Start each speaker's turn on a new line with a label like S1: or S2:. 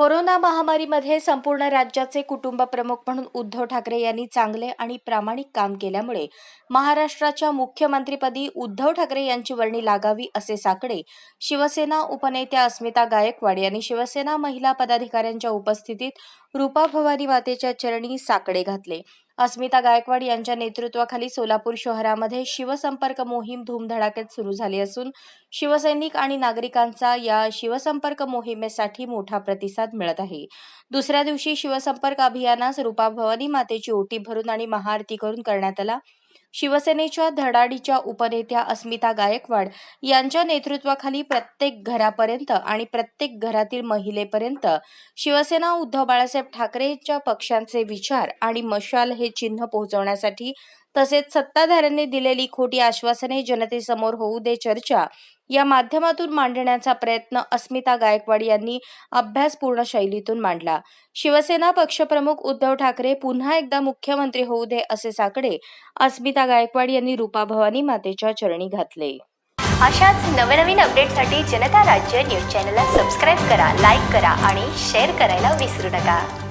S1: Corona महामारीमध्ये संपूर्ण राज्याचे कुटुंब प्रमुख म्हणून उद्धव ठाकरे यांनी चांगले आणि प्रामाणिक काम केल्यामुळे महाराष्ट्राच्या मुख्यमंत्रीपदी उद्धव ठाकरे यांची वर्णी लागावी असे साकडे शिवसेना उपनेत्या अस्मिता गायकवाड यांनी शिवसेना महिला पदाधिकाऱ्यांच्या उपस्थितीत रूपा भवानी मातेच्या चरणी साकडे घातले. अस्मिता गायकवाड यांच्या नेतृत्वाखाली सोलापूर शहरामध्ये शिवसंपर्क मोहीम धूमधडाक्यात सुरू झाली असून शिवसैनिक आणि नागरिकांचा या शिवसंपर्क मोहिमेसाठी मोठा प्रतिसाद मिळत आहे. दुसऱ्या दिवशी शिवसंपर्क अभियानास रूपा भवानी मातेची ओटी भरून आणि महाआरती करून करण्यात आला. शिवसेनेच्या धडाडीच्या उपनेत्या अस्मिता गायकवाड यांच्या नेतृत्वाखाली प्रत्येक घरापर्यंत आणि प्रत्येक घरातील महिलेपर्यंत शिवसेना उद्धव बाळासाहेब ठाकरेंच्या पक्षांचे विचार आणि मशाल हे चिन्ह पोहोचवण्यासाठी तसेच सत्ताधाऱ्यांनी दिलेली खोटी आश्वासने जनतेसमोर होऊ दे चर्चा या माध्यमातून मांडण्याचा प्रयत्न अस्मिता गायकवाड यांनी अभ्यासपूर्ण शैलीतून मांडला. शिवसेना पक्षप्रमुख उद्धव ठाकरे पुन्हा एकदा मुख्यमंत्री होऊ दे असे साकडे अस्मिता गायकवाड यांनी रूपा भवानी मातेच्या चरणी घातले.
S2: अशाच नवनवीन अपडेटसाठी जनता राज्य न्यूज चॅनलला सबस्क्राईब करा लाईक करा आणि शेअर करायला विसरू नका.